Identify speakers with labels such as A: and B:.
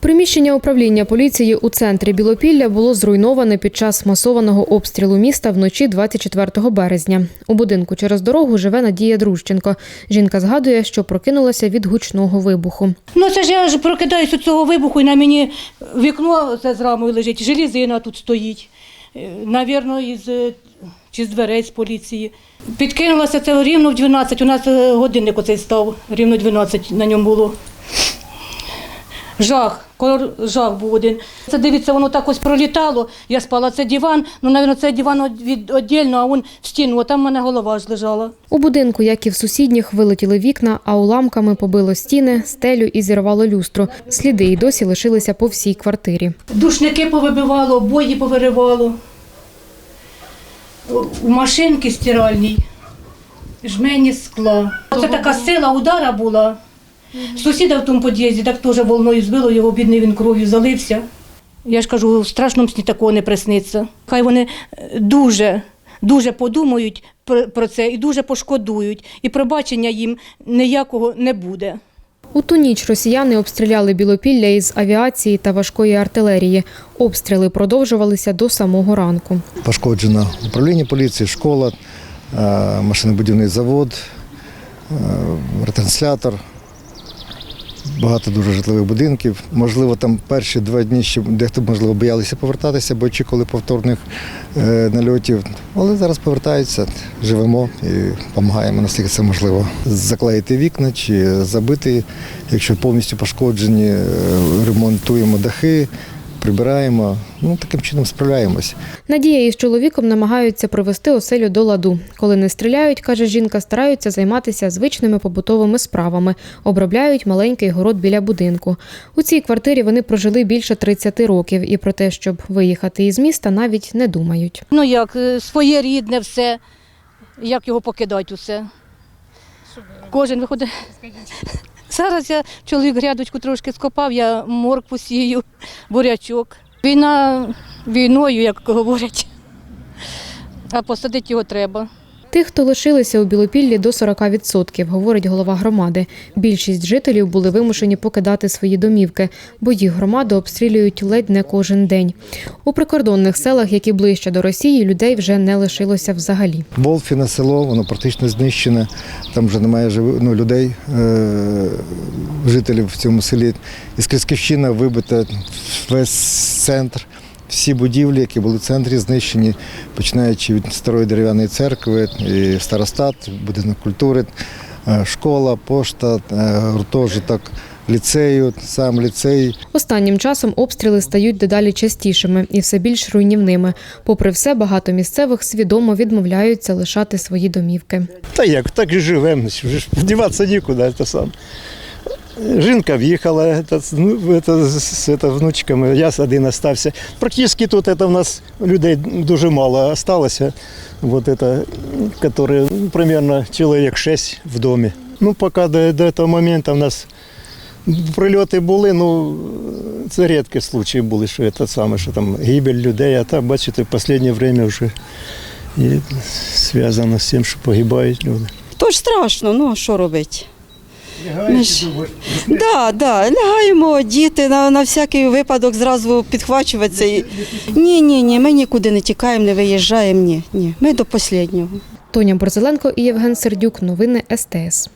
A: Приміщення управління поліції у центрі Білопілля було зруйноване під час масованого обстрілу міста вночі 24 березня. У будинку через дорогу живе Надія Дружченко. Жінка згадує, що прокинулася від гучного вибуху.
B: Ну це ж я ж прокидаюсь від цього вибуху, і на мені вікно це з рамою лежить, желізина тут стоїть. Е, Навірно, із е, чи з дверей з поліції. Підкинулася це рівно в 12. У нас е, годинник оцей став, рівно 12 на ньому було. Жах, жах був один. Це дивіться, воно так ось пролітало. Я спала, це диван. Ну, навірно, це диван від, віддільно, а він в стіну, а там в мене голова ж лежала.
A: У будинку, як і в сусідніх, вилетіли вікна, а уламками побило стіни, стелю і зірвало люстру. Сліди й досі лишилися по всій квартирі.
B: Душники повибивало, обої повиривало. У машинки стиральній, жмені скла. Це така сила удара була. Сусіда в тому під'їзді так теж волною збило, його бідний він кров'ю залився. Я ж кажу, в страшному сні такого не присниться. Хай вони е, дуже, дуже подумають про про це і дуже пошкодують. І пробачення їм ніякого не буде.
A: У ту ніч росіяни обстріляли Білопілля із авіації та важкої артилерії. Обстріли продовжувалися до самого ранку.
C: Пошкоджено управління поліції, школа, е, машинобудівний завод, е, ретранслятор, багато дуже житлових будинків. Можливо, там перші два дні ще дехто, можливо, боялися повертатися, бо очікували повторних е, нальотів. Але зараз повертаються, живемо і допомагаємо, наскільки це можливо. Заклеїти вікна чи забити, якщо повністю пошкоджені, е, ремонтуємо дахи. Прибираємо, ну таким чином справляємось.
A: Надія із чоловіком намагаються привести оселю до ладу. Коли не стріляють, каже жінка, стараються займатися звичними побутовими справами, обробляють маленький город біля будинку. У цій квартирі вони прожили більше 30 років і про те, щоб виїхати із міста, навіть не думають.
B: Ну як, е, своє рідне все. Як його покидати усе? Кожен виходить. Зараз я чоловік грядочку трошки скопав, я моркву сію, бурячок. Війна війною, як говорять. А посадити його треба.
A: Тих, хто лишилися у Білопіллі до 40%, говорить голова громади. Більшість жителів були вимушені покидати свої домівки, бо їх громаду обстрілюють ледь не кожен день. У прикордонних селах, які ближче до Росії, людей вже не лишилося взагалі.
C: Волфіне село, воно практично знищене. Там вже немає ну, людей, е- жителів в цьому селі. Із Крисківщина вибита весь центр. Всі будівлі, які були в центрі, знищені, починаючи від старої дерев'яної церкви, і старостат, будинок культури, е, школа, пошта, е, гуртожиток ліцею, сам ліцей.
A: Останнім часом обстріли стають дедалі частішими і все більш руйнівними. Попри все, багато місцевих свідомо відмовляються лишати свої домівки.
D: Та як, так і живемо, вже ж діватися нікуди, це сам. Жінка в'їхала ну, з, внучками, я один остався. Практично тут це, в нас людей дуже мало осталося, вот это, которые, ну, примерно чоловік 6 в домі. Ну, поки до, до того моменту в нас прильоти були, ну, це рідкі случаї були, що це саме, що там гибель людей, а так, бачите, в останнє время вже зв'язано з тим, що погибають люди.
E: То ж страшно, ну а що робити? Ми ж... Да, да, лягаємо, діти на, на всякий випадок зразу підхвачуватися. І... Ні, ні, ні, ми нікуди не тікаємо, не виїжджаємо. Ні, ні. Ми до останнього.
A: Тоня Борзеленко і Євген Сердюк. Новини СТС.